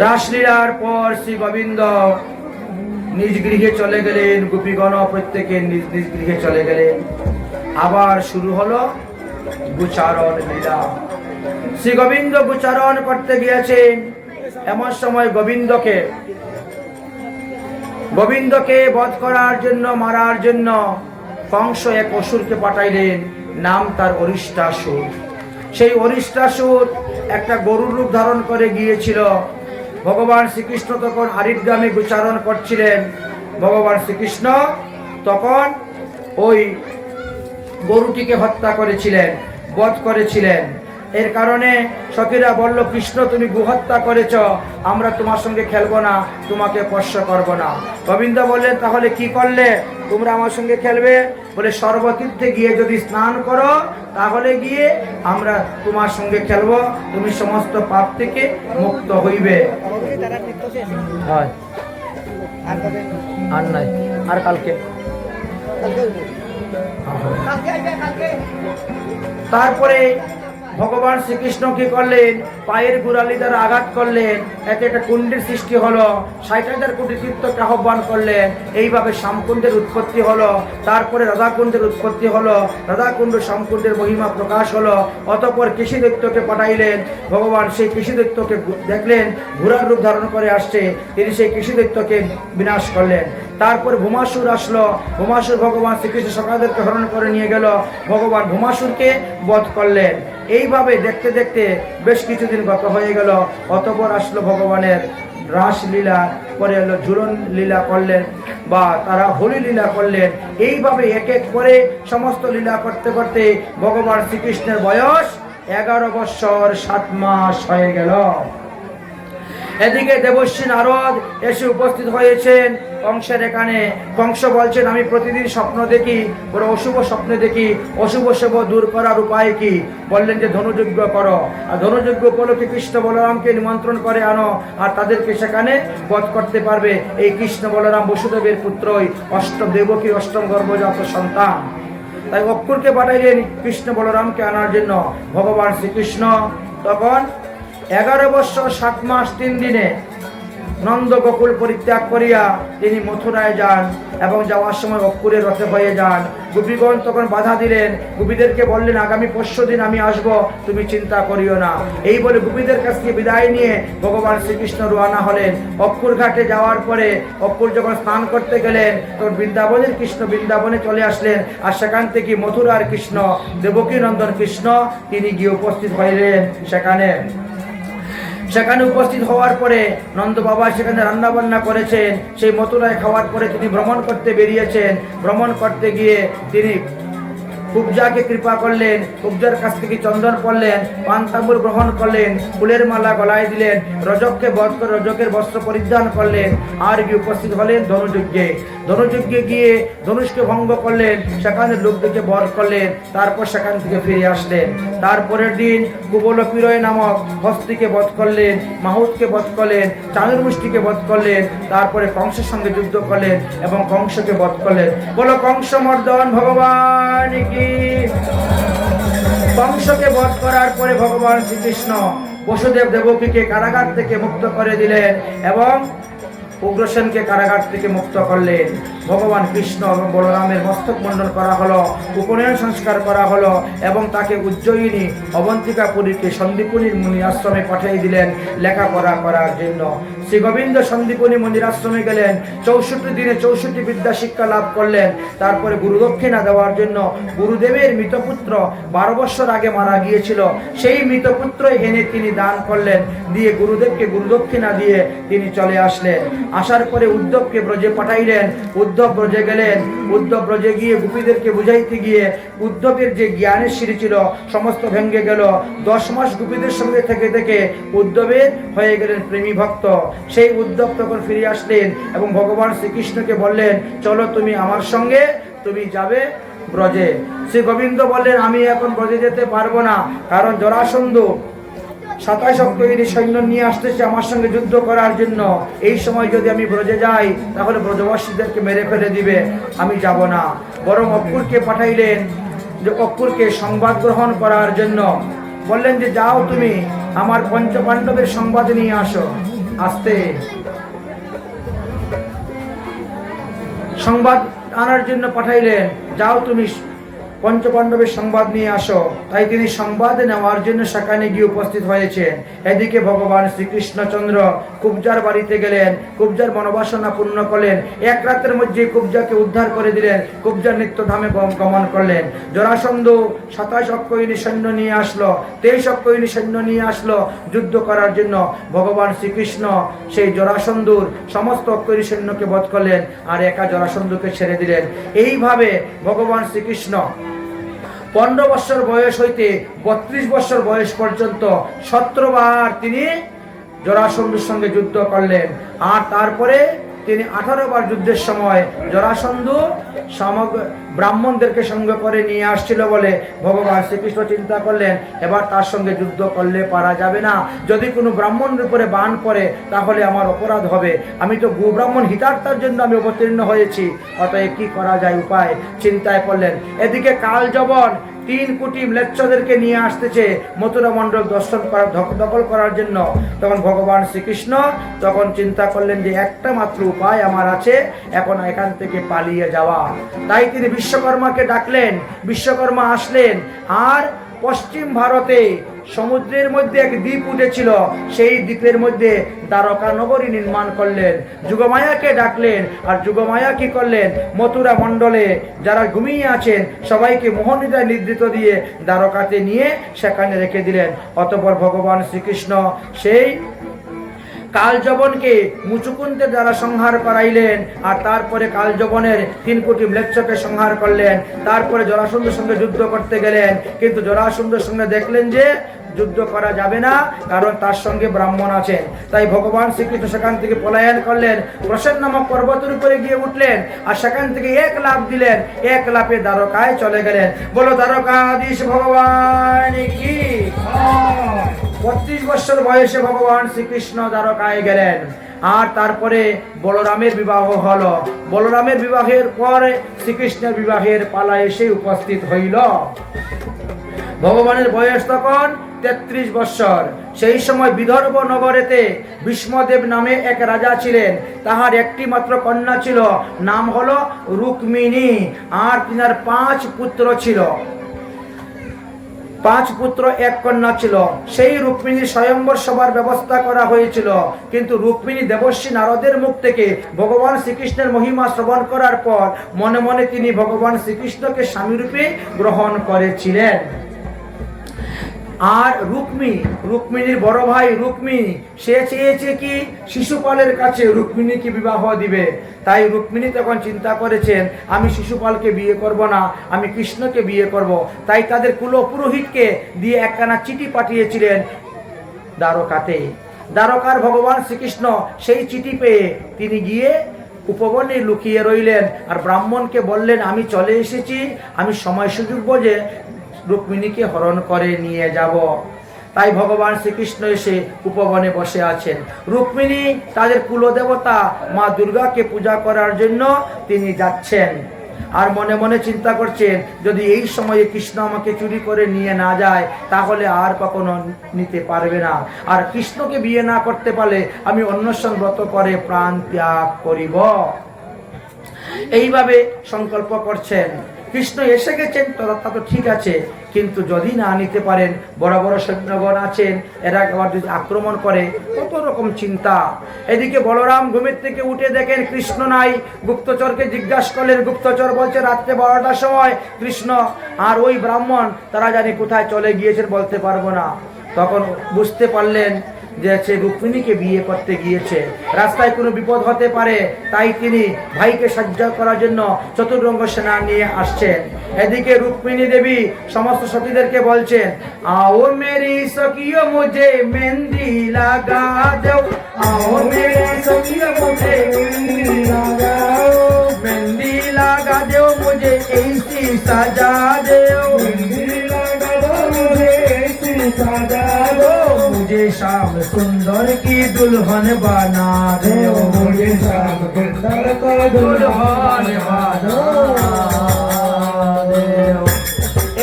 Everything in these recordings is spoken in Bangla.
রাসলীলার পর শ্রী গোবিন্দ নিজ গৃহে চলে গেলেন, গোপীগণ প্রত্যেকে নিজ নিজ গৃহে চলে গেলেন। আবার শুরু হলো গুচারণ লীলা। শ্রী গোবিন্দ গুচারণ করতে গিয়েছেন। এমন সময় গোবিন্দকে গোবিন্দকে বধ করার জন্য, মারার জন্য কংস এক অসুরকে পাঠাইলেন, নাম তার অরিষ্টাসুর সেই অরিষ্টাসুর একটা গরুর রূপ ধারণ করে গিয়েছিল। ভগবান শ্রীকৃষ্ণ তখন আরিফ গ্রামে গুচারণ করছিলেন। ভগবান শ্রীকৃষ্ণ তখন ওই গরুটিকে হত্যা করেছিলেন, বধ করেছিলেন। এর কারণে সখীরা বলল, কৃষ্ণ, তুমি গুহত্যা করেছ, আমরা তোমার সঙ্গে খেলব না, তোমাকে স্পর্শ করব না। গোবিন্দ বললেন, তাহলে কি করলে? তোমরা আমার সঙ্গে খেলবে? বলে, সর্বতীর্থে গিয়ে যদি স্নান করো, তাহলে গিয়ে আমরা তোমার সঙ্গে খেলব। তুমি সমস্ত পাপ থেকে মুক্ত হইবে। হয়। আর নাই। আর কালকে। তারপরে ভগবান শ্রীকৃষ্ণ কি করলেন? পায়ের গুড়ালি দ্বারা আঘাত করলেন এতে একটা কুণ্ডের সৃষ্টি হলো ষাট হাজার কোটি তীর্থকে আহ্বান করলেন, এইভাবে শ্যামকুণ্ডের উৎপত্তি হলো, তারপরে রাধাকুণ্ডের উৎপত্তি হলো, রাধাকুণ্ড শ্যামকুণ্ডের মহিমা প্রকাশ হলো, অতপর কৃষি দৈত্যকে পাঠাইলেন, ভগবান সেই কৃষি দৈত্যকে দেখলেন, ঘোড়ার রূপ ধারণ করে আসছে, তিনি সেই কৃষি দৈত্যকে বিনাশ করলেন। তারপর ভূমাসুর আসলো। ভূমাসুর ভগবান শ্রীকৃষ্ণ সকাদেরকে হরণ করে নিয়ে গেল। ভগবান ভূমাসুরকে বধ করলেন। এইভাবে দেখতে দেখতে বেশ কিছুদিন গত হয়ে গেল। অতপর আসলো ভগবানের রাসলীলা, পরে এলো ঝুলন লীলা করলেন বা তারা হোলি লীলা করলেন। এইভাবে এক এক করে সমস্ত লীলা করতে করতে ভগবান শ্রীকৃষ্ণের বয়স এগারো বৎসর সাত মাস হয়ে গেল। এদিকে দেবশ্রী নারদ এসে উপস্থিত হয়েছেন। কংসের এখানে কংস বলছেন, আমি প্রতিদিন স্বপ্ন দেখি, বড় অশুভ স্বপ্ন দেখি। অশুভ সেব দূর করার উপায় কি? বললেন যে, ধনুযজ্ঞ করো। আর ধনুযজ্ঞ উপলক্ষে কৃষ্ণ বলরামকে নিমন্ত্রণ করে আনো, আর তাদেরকে সেখানে বধ করতে পারবে। এই কৃষ্ণ বলরাম বসুদেবের পুত্রই অষ্টম দেবকী, অষ্টম গর্ভজাত সন্তান। তাই অক্ষরকে পাঠাইলেন কৃষ্ণ বলরামকে আনার জন্য ভগবান শ্রীকৃষ্ণ। তখন এগারো বৎসর, সাত মাস, তিন দিনে নন্দ গোকুল পরিত্যাগ করিয়া তিনি মথুরায় যান এবং যাওয়ার সময় অক্ষুরের রথে হয়ে যান। গোপীগণ তখন বাধা দিলেন, গোপীদেরকে বললেন, আগামী পরশু দিন আমি আসব, তুমি চিন্তা করিও না। এই বলে গোপীদের কাছ থেকে বিদায় নিয়ে ভগবান শ্রীকৃষ্ণ রোয়ানা হলেন। অক্ষুর ঘাটে যাওয়ার পরে অক্ষুর যখন স্নান করতে গেলেন, তখন বৃন্দাবনের কৃষ্ণ বৃন্দাবনে চলে আসলেন। আর সেখান থেকে মথুরার কৃষ্ণ দেবকী নন্দন কৃষ্ণ, তিনি গিয়ে উপস্থিত হইলেন সেখানে। সেখানে উপস্থিত হওয়ার পরে নন্দ বাবা সেখানে রান্না বান্না করেছেন, সেই মথুরায় খাওয়ার পরে তিনি ভ্রমণ করতে বেরিয়েছেন। ভ্রমণ করতে গিয়ে তিনি কুবজাকে কৃপা করলেন কুবজার কাছ থেকে চন্দন পড়লেন পান তাম্বুর গ্রহণ করলেন, ফুলের মালা গলায় দিলেন, রজককে বধ করে রজকের বস্ত্র পরিধান করলেন, আর কি উপস্থিত হলেন ধনুযজ্ঞে। ধনুযজ্ঞে গিয়ে ধনুষকে ভঙ্গ করলেন, সেখানে লোকদেরকে বধ করলেন, তারপর সেখান থেকে ফিরে আসলেন। তারপরের দিন কুবল পিরয় নামক হস্তিকে বধ করলেন, মাহুতকে বধ করলেন চাঁদুর্মুষ্টিকে বধ করলেন, তারপরে কংসের সঙ্গে যুদ্ধ করলেন এবং কংসকে বধ করলেন। বলো কংস মর্দন ভগবান কি কংসকে বধ করার পরে ভগবান শ্রীকৃষ্ণ বসুদেব দেবকীকে কারাগার থেকে মুক্ত করে দিলেন এবং উগ্রসেনকে কারাগার থেকে মুক্ত করলেন। ভগবান কৃষ্ণ এবং বলরামের মস্তক মণ্ডল করা হলো, উপনয়ন সংস্কার করা হলো এবং তাকে উজ্জয়িনী অবন্তিকাপুরীকে সন্দীপুরীর মুনি আশ্রমে পাঠিয়ে দিলেন লেখাপড়া করার জন্য। শ্রী গোবিন্দ সন্দীপনী মন্দির আশ্রমে গেলেন, চৌষট্টি দিনে চৌষট্টি বিদ্যা শিক্ষা লাভ করলেন, তারপরে গুরুদক্ষিণা দেওয়ার জন্য গুরুদেবের মৃতপুত্র বারো বছর আগে মারা গিয়েছিল। সেই মৃতপুত্রই এনে তিনি দান করলেন, দিয়ে গুরুদেবকে গুরুদক্ষিণা দিয়ে তিনি চলে আসলেন। আসার পরে উদ্যোগকে ব্রজে পাঠাইলেন উদ্ধব ব্রজে গেলেন। উদ্ধব ব্রজে গিয়ে গোপীদেরকে বুঝাইতে গিয়ে উদ্ধবের যে জ্ঞানের সিঁড়ি ছিল, সমস্ত ভেঙ্গে গেল। দশ মাস গোপীদের সঙ্গে থেকে থেকে উদ্ধবের হয়ে গেলেন প্রেমী ভক্ত। সেই উদ্ধব তখন ফিরে আসলেন এবং ভগবান শ্রীকৃষ্ণকে বললেন, চলো তুমি আমার সঙ্গে, তুমি যাবে ব্রজে। শ্রী গোবিন্দ বললেন, আমি এখন ব্রজে যেতে পারব না, কারণ জরাসন্ধু সাতাশ অক্টোবরী সৈন্য নিয়ে আসতেছে আমার সঙ্গে যুদ্ধ করার জন্য, এই সময় যদি আমি ব্রজে যাই, তাহলে ব্রজবাসীদেরকে মেরে ফেলে দিবে। আমি যাব না। বরং অক্ষুরকে পাঠাইলেন যে অক্ষুরকে সংবাদ গ্রহণ করার জন্য। বললেন যে, যাও তুমি আমার পঞ্চপাণ্ডবের সংবাদ নিয়ে আসো। আসতে। সংবাদ আনার জন্য পাঠাইলেন, যাও তুমি পঞ্চপাণ্ডবের সংবাদ নিয়ে আসো। তাই তিনি সংবাদ নেওয়ার জন্য সেখানে গিয়ে উপস্থিত হয়েছেন এদিকে ভগবান শ্রীকৃষ্ণচন্দ্র কুবজার বাড়িতে গেলেন। কুবজার মনোবাসনা পূর্ণ করলেন। এক রাতের মধ্যে কুবজাকে উদ্ধার করে দিলেন। কুবজার নিত্যধামে গম- গমন করলেন। জরাসন্ধ সাতাশ অক্ষয়িনী সৈন্য নিয়ে আসলো। তেইশ অক্ষয়িনী সৈন্য নিয়ে আসলো যুদ্ধ করার জন্য। ভগবান শ্রীকৃষ্ণ সেই জরাসন্ধুর সমস্ত অক্ষয়িনী সৈন্যকে বধ করলেন আর একা জরাসন্ধুকে ছেড়ে দিলেন। এইভাবে ভগবান শ্রীকৃষ্ণ পনেরো বছর বয়স হইতে বত্রিশ বছর বয়স পর্যন্ত সতেরোবার তিনি জরাসন্ধুর সঙ্গে যুদ্ধ করলেন। আর তারপরে তিনি আঠারো বার যুদ্ধের সময় জরাসন্ধু সমগ্র ব্রাহ্মণদেরকে সঙ্গে করে নিয়ে আসছিল বলে ভগবান শ্রীকৃষ্ণ চিন্তা করলেন, এবার তার সঙ্গে যুদ্ধ করলে পারা যাবে না। যদি কোনো ব্রাহ্মণের উপরে বান পড়ে, তাহলে আমার অপরাধ হবে। আমি তো গোব্রাহ্মণ হিতার্থার জন্য আমি অবতীর্ণ হয়েছি। অতএব কি করা যায় উপায়? চিন্তায় পড়লেন। এদিকে কাল জবন তিন কোটি ম্লেচ্ছদেরকে নিয়ে আসতেছে মথুরা মণ্ডল দর্শন করার দখল করার জন্য। তখন ভগবান শ্রীকৃষ্ণ তখন চিন্তা করলেন যে একটা মাত্র উপায় আমার আছে, এখন এখান থেকে পালিয়ে যাওয়া। তাই তিনি বিশ্বকর্মাকে ডাকলেন, বিশ্বকর্মা আসলেন। আর পশ্চিম ভারতে সমুদ্রের মধ্যে এক দ্বীপ উঠেছিল, সেই দ্বীপের মধ্যে দ্বারকা নগরী নির্মাণ করলেন। যুগমায়াকে ডাকলেন, আর যুগমায়া কি করলেন? মথুরা মণ্ডলে যারা ঘুমিয়ে আছেন, সবাইকে মোহনিদায় নির্দিত দিয়ে দ্বারকাতে নিয়ে সেখানে রেখে দিলেন। অতপর ভগবান শ্রীকৃষ্ণ সেই কালজবনকে মুচুকুন্দের দ্বারা সংহার করাইলেন, আর তারপরে কালজবনের তিন কোটি ম্লেচ্ছকে সংহার করলেন। তারপরে জরাসন্ধের সঙ্গে যুদ্ধ করতে গেলেন। কিন্তু জরাসন্ধের সঙ্গে দেখলেন যে যুদ্ধ করা যাবে না, কারণ তার সঙ্গে ব্রাহ্মণ আছেন। তাই ভগবান শ্রীকৃষ্ণ সেখান থেকে পলায়ন করলেন, প্রসেন নামক পর্বতের উপরে গিয়ে উঠলেন, আর সেখান থেকে এক লাভ দিলেন, এক লাভে দ্বারকায় চলে গেলেন। বলো, দ্বারকাধীশ ভগবান কি? বত্রিশ বছর বয়সে ভগবান শ্রীকৃষ্ণ দ্বারকায় গেলেন। আর তারপরে বলরামের বিবাহ হলো। বলরামের বিবাহের পরে শ্রীকৃষ্ণের বিবাহের পালা এসে উপস্থিত হইল। ভগবানের বয়স তখন তেত্রিশ বৎসর সেই সময় বিদর্ভ নগরেতে ভীষ্মদেব নামে এক রাজা ছিলেন। তাহার একটি মাত্র কন্যা ছিল, নাম হলো রুক্মিণী। আর তিনার পাঁচ পুত্র ছিল। পাঁচ পুত্র এক কন্যা ছিল। সেই রুক্মিণীর স্বয়ম্বর সভার ব্যবস্থা করা হয়েছিল। কিন্তু রুক্মিণী দেবশ্রী নারদের মুখ থেকে ভগবান শ্রীকৃষ্ণের মহিমা শ্রবণ করার পর মনে মনে তিনি ভগবান শ্রীকৃষ্ণকে স্বামীরূপে গ্রহণ করেছিলেন। আর রুক্মি, রুক্মিণীর বড় ভাই রুক্মি, সে চেয়েছে কি শিশুপালের কাছে রুক্মিণীকে বিবাহ দিবে। তাই রুক্মিণী তখন চিন্তা করেছেন, আমি শিশুপালকে বিয়ে করব না, আমি কৃষ্ণকে বিয়ে করব। তাই তাদের কুল পুরোহিতকে দিয়ে একখানা চিঠি পাঠিয়েছিলেন দ্বারকাতে। দ্বারকার ভগবান শ্রীকৃষ্ণ সেই চিঠি পেয়ে তিনি গিয়ে উপবনে লুকিয়ে রইলেন আর ব্রাহ্মণকে বললেন, আমি চলে এসেছি, আমি সময় সুযোগ বোঝে রুক্মিণীকে হরণ করে নিয়ে যাব। তাই ভগবান শ্রীকৃষ্ণ এসে উপবনে বসে আছেন। রুক্মিণী তাদের কুলদেবতা মা দুর্গাকে পূজা করার জন্য তিনি যাচ্ছেন। আর মনে মনে চিন্তা করছেন, যদি এই সময়ে কৃষ্ণ আমাকে চুরি করে নিয়ে না যায়, তাহলে আর কখনো নিতে পারবে না। আর কৃষ্ণকে বিয়ে না করতে পারলে আমি অন্বেষণ ব্রত করে প্রাণ ত্যাগ করিব। এইভাবে সংকল্প করছেন। কৃষ্ণ এসে গেছেন, তো- তা ঠিক আছে। কিন্তু যদি না নিতে পারেন, বড় বড় সৈন্যগণ আছেন, এরা আবার যদি আক্রমণ করে, কত রকম চিন্তা। এদিকে বলরাম ঘুমের থেকে উঠে দেখেন কৃষ্ণ নাই। গুপ্তচরকে জিজ্ঞাসা করলেন, গুপ্তচর বলছে, রাত্রে বারোটার সময় কৃষ্ণ আর ওই ব্রাহ্মণ, তারা জানি কোথায় চলে গিয়েছেন বলতে পারব না। তখন বুঝতে পারলেন যে সে রুক্মিণীকে বিয়ে করতে গিয়েছে। রাস্তায় কোনো বিপদ হতে পারে, তাই তিনি ভাইকে সাহায্য করার জন্য চতুর্রঙ্গ সেনা নিয়ে আসছেন। এদিকে রুক্মিণী দেবী সমস্ত সতীদেরকে বলছেন, আও মেরি সকিও মুঝে মেহেন্দি লাগা দেও আও মেরি সকিও মুঝে মেহেন্দি লাগা দেও, মুঝে এইসি সাজা দেও, মেহেন্দি লাগা দেও, মুঝে এইসি সাজা দেও मुझे शाम सुंदर की दुल्हन बना दे मुझे शाम सुंदर को दुल्हन बना দে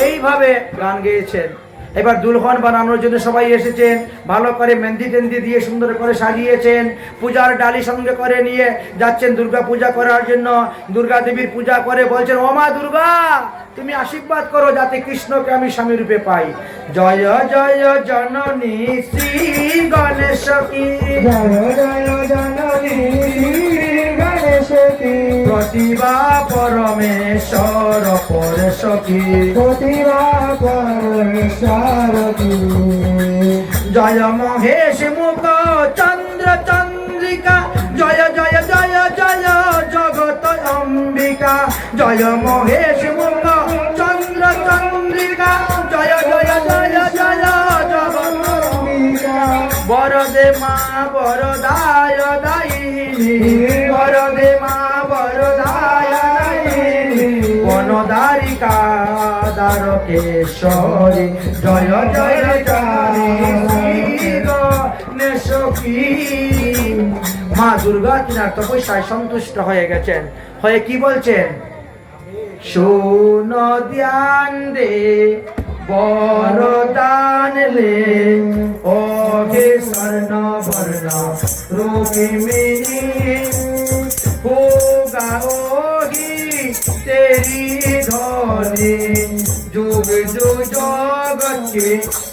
এইভাবে গান গেয়েছেন এবার দুলহন বানানোর জন্য সবাই এসেছেন ভালো করে মেহেন্দি টেন্দি দিয়ে সুন্দর করে সাজিয়েছেন পূজার ডালি সঙ্গে করে নিয়ে যাচ্ছেন দুর্গা পূজা করার জন্য। দুর্গা দেবীর পূজা করে বলছেন ও মা দুর্গা তুমি আশীর্বাদ করো যাতে কৃষ্ণকে আমি স্বামী রূপে পাই। জয় জয় জননী শ্রী গণেশ জয় জয় জননী গণেশ প্রতিভা পরমেশ্বর পরেশ কি প্রতিভা পরমেশ্বর কি জয় মহেশ মুখ চন্দ্র চন্দ্রিকা। জয় জয় জয় জয় জগত অম্বিকা। জয় মহেশ মুখ চন্দ্র চন্দ্রিকা। জয় জয় জয় জয় জগত অম্বিকা। বরদে মা, বরদায় দায়িনী। বরদে মা, বরদায় বনদারিকা দ্বারকেশ্বরী। জয় জয় কি? মা দুর্গা কিনার তপস্যায় সন্তুষ্ট হয়ে গেছেন। হয়ে কি বলছেন? শোন ধ্যান দে, বরদান লে। ও স্বর্ণ বর্ণ রুক্মিণী হোগা যুগ যুগ জগৎ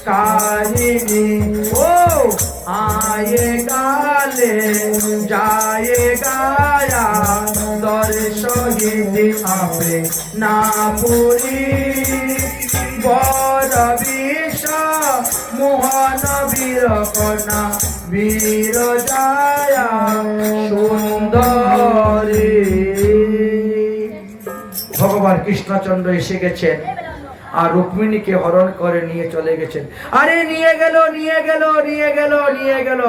কাহিনী। ও, আয়ে গালে, যায় গায়া দর্শহিতে আপে না পুরী। বর বিষ, মোহন বীর কন্যা বীর জায়া, সুন্দরী। ভগবান কৃষ্ণচন্দ্র এসে গেছেন। আর রুক্মিণীকে হরণ করে নিয়ে চলে গেছেন। আরে নিয়ে গেল নিয়ে গেল নিয়ে গেল নিয়ে গেল।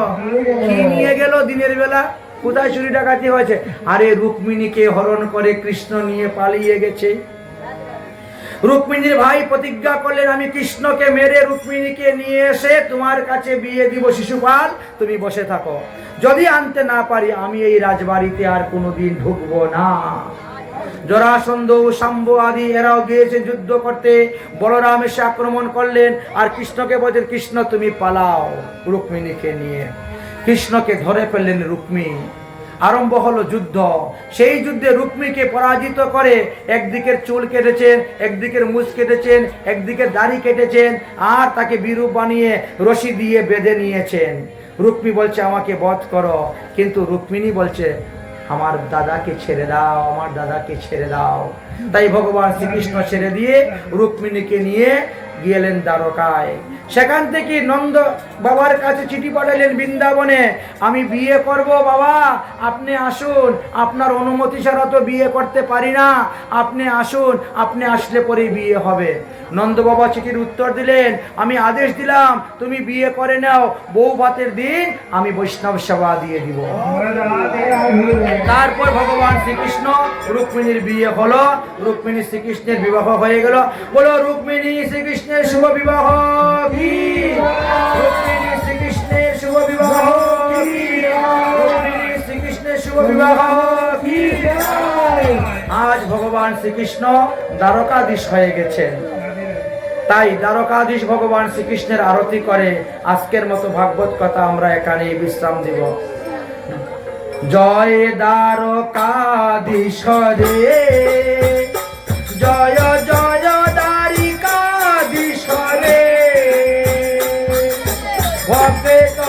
কি নিয়ে গেল দিনের বেলা? কোথায় চুরি ডাকাতি হয়েছে? আরে রুক্মিণীকে হরণ করে কৃষ্ণ নিয়ে পালিয়ে গেছে। রুক্মিণীর ভাই প্রতিজ্ঞা করলেন, আমি কৃষ্ণকে মেরে রুক্মিণীকে নিয়ে এসে তোমার কাছে বিয়ে দিব, শিশুপাল। তুমি বসে থাকো। যদি আনতে না পারি, আমি এই রাজবাড়িতে আর কোনোদিন ঢুকবো না। জরাসন্ধ শাম্ব আদি এরাও গিয়েছে যুদ্ধ করতে। বলরাম এসে আক্রমণ করলেন, আর কৃষ্ণকে বলছেন, কৃষ্ণ, তুমি পালাও রুক্মিণীকে নিয়ে। কৃষ্ণকে ধরে ফেললেন রুক্মিণী আরম্ভ হলো যুদ্ধ। সেই যুদ্ধে রুক্মিকে পরাজিত করে একদিকের চুল কেটেছেন, একদিকের মুছ কেটেছেন, একদিকের দাড়ি কেটেছেন, আর তাকে বিরূপ বানিয়ে রশি দিয়ে বেঁধে নিয়েছেন। রুক্মি বলছে, আমাকে বধ করো। কিন্তু রুক্মিণী বলছে আমার দাদাকে ছেড়ে দাও, আমার দাদাকে ছেড়ে দাও। তাই ভগবান শ্রীকৃষ্ণ ছেড়ে দিয়ে রুক্মিণীকে নিয়ে গেলেন দ্বারকায়। সেখান থেকে নন্দ বাবার কাছে চিঠি পাঠালেন বৃন্দাবনে, আমি বিয়ে করব বাবা, আপনি আসুন, আপনার অনুমতি ছাড়া তো বিয়ে করতে পারি না, আপনি আসুন, আপনি আসলে পরেই বিয়ে হবে। নন্দ বাবা চিঠির উত্তর দিলেন, আমি আদেশ দিলাম, তুমি বিয়ে করে নাও, বউ ভাতের দিন আমি বৈষ্ণব সেবা দিয়ে দিব। তারপর ভগবান শ্রীকৃষ্ণ রুক্মিণীর বিয়ে হলো। রুক্মিণী শ্রীকৃষ্ণের বিবাহ হয়ে গেল। বলো, রুক্মিণী শ্রীকৃষ্ণের শুভ বিবাহ শ্রীকৃষ্ণের শুভ বিবাহ শ্রীকৃষ্ণের শুভ বিবাহ আজ ভগবান শ্রীকৃষ্ণ দ্বারকাধীশ হয়ে গেছেন। তাই দ্বারকাধীশ ভগবান শ্রীকৃষ্ণের আরতি করে আজকের মতো ভাগবত কথা আমরা এখানে বিশ্রাম দিব। জয় দ্বারকা দিশরে জয় জয় দ্বারিকাধীশ রে ভক্ত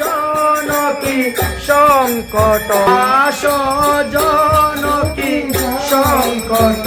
জনকি সংকট। আস জনকি সংকট।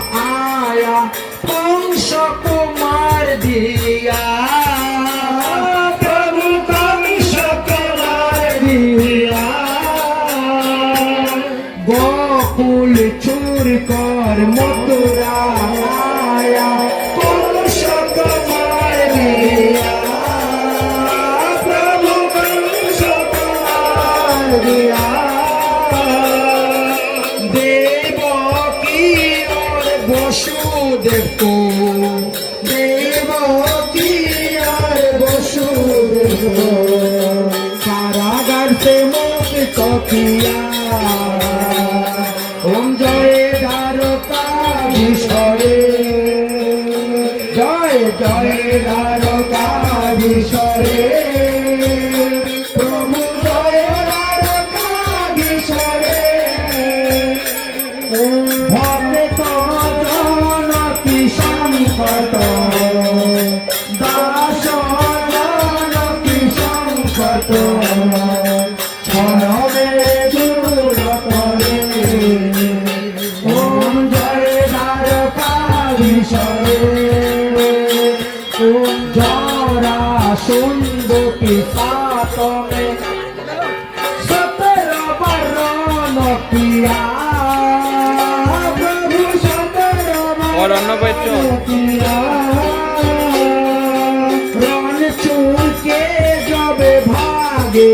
দেখো দেবতী আর বসু কারাগার সে মুখ কপিয়া মনে সতেরো বার নপিয়া। প্রভু সতেরো বার নপিয়া। রণ চুলকে যবে ভাগে।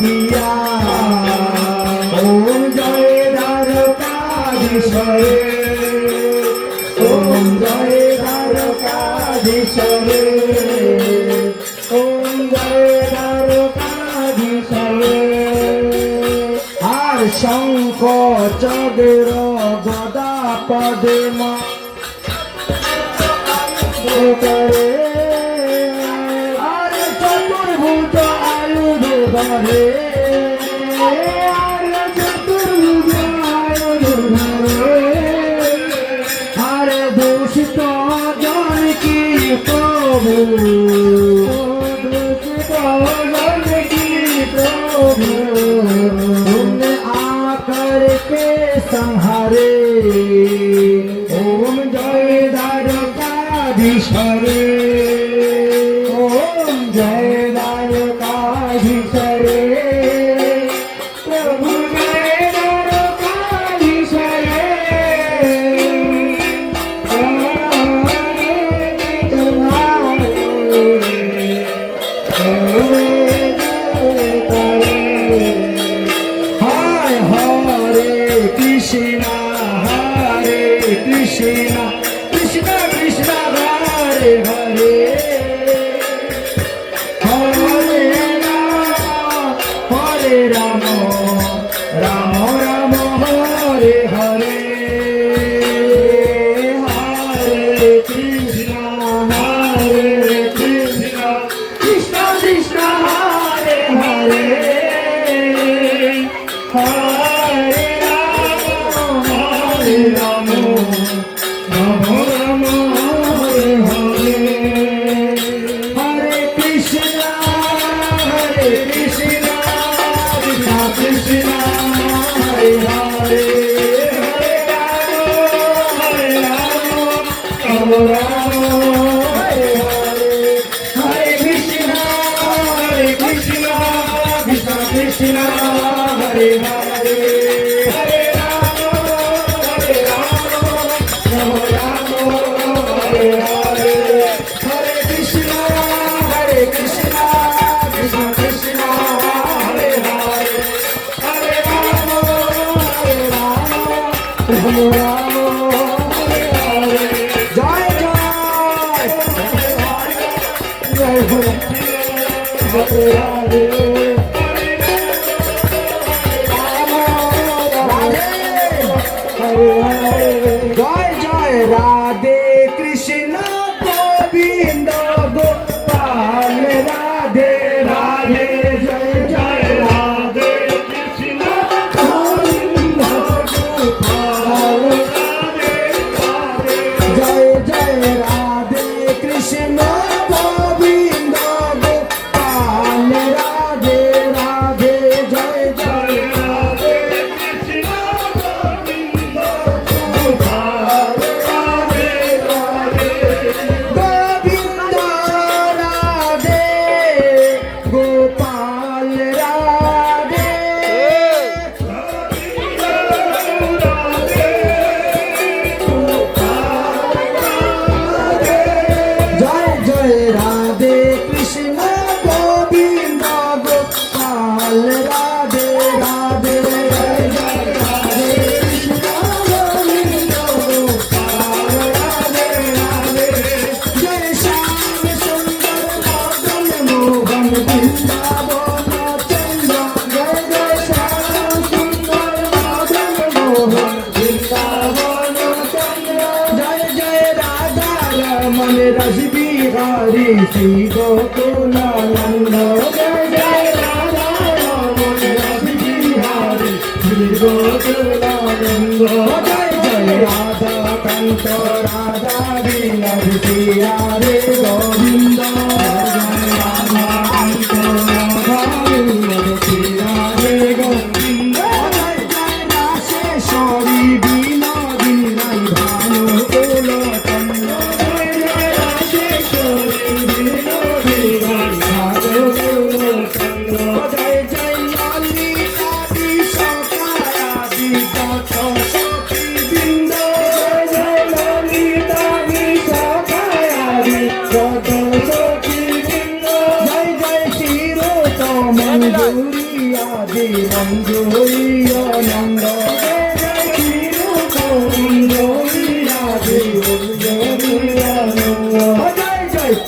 Yeah. Thank. Oh. Thank you. तो राजा जी अभिया रे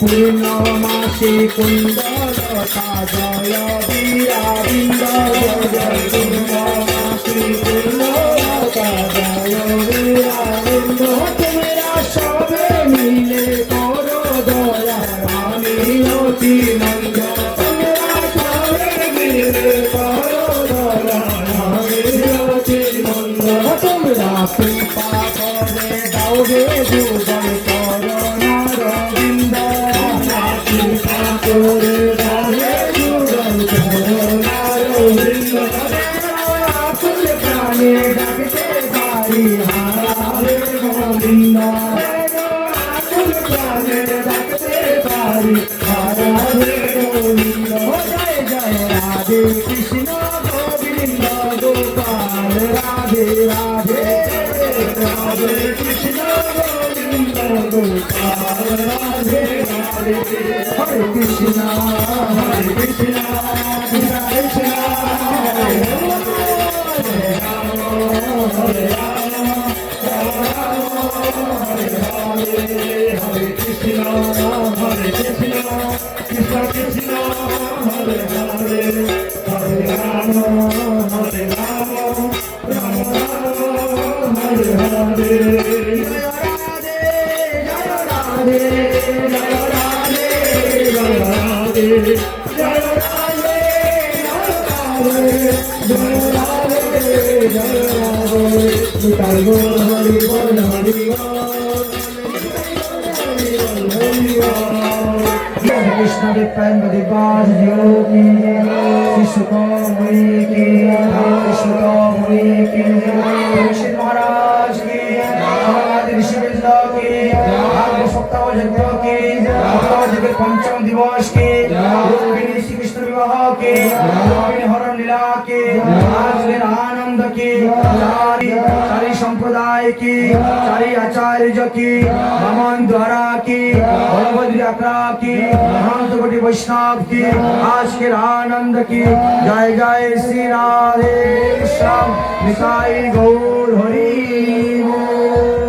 পূর্ণ মাসে কুন্দলতা জয় বীরা বিন্দল জয় পূর্ণ মাসে কুন্দলতা জয় বীরা বিন্দ তোমরা সবে মিলে করো দয়া আমি অতি না রাধে কৃষ্ণ গোবিন্দ গোপাল, রাধে রাধে রাধে কৃষ্ণ গোবিন্দ গোপাল, রাধে রাধে, হরে কৃষ্ণ হরে কৃষ্ণ। রাধে জয় রাধে জয় রাধে নিতাই গৌর হরি বল হরি বল কৃষ্ণ দেবায়ন দেবাস যোগী শিশুক মুনি কি শিশুক মুনি কি ঋষি মহারাজ কি আমাদের ঋষিবৃন্দ কি? ভাগ্য সপ্তাহ যজ্ঞ কি? সপ্তাহ যজ্ঞের পঞ্চম দিবস কি? রুক্মিণী শ্রীকৃষ্ণ বিবাহ কি? রুক্মিণী হরণ লীলা কি? আজকের আনন্দ কি? চারি চারি সম্প্রদায় কি চারি আচার্য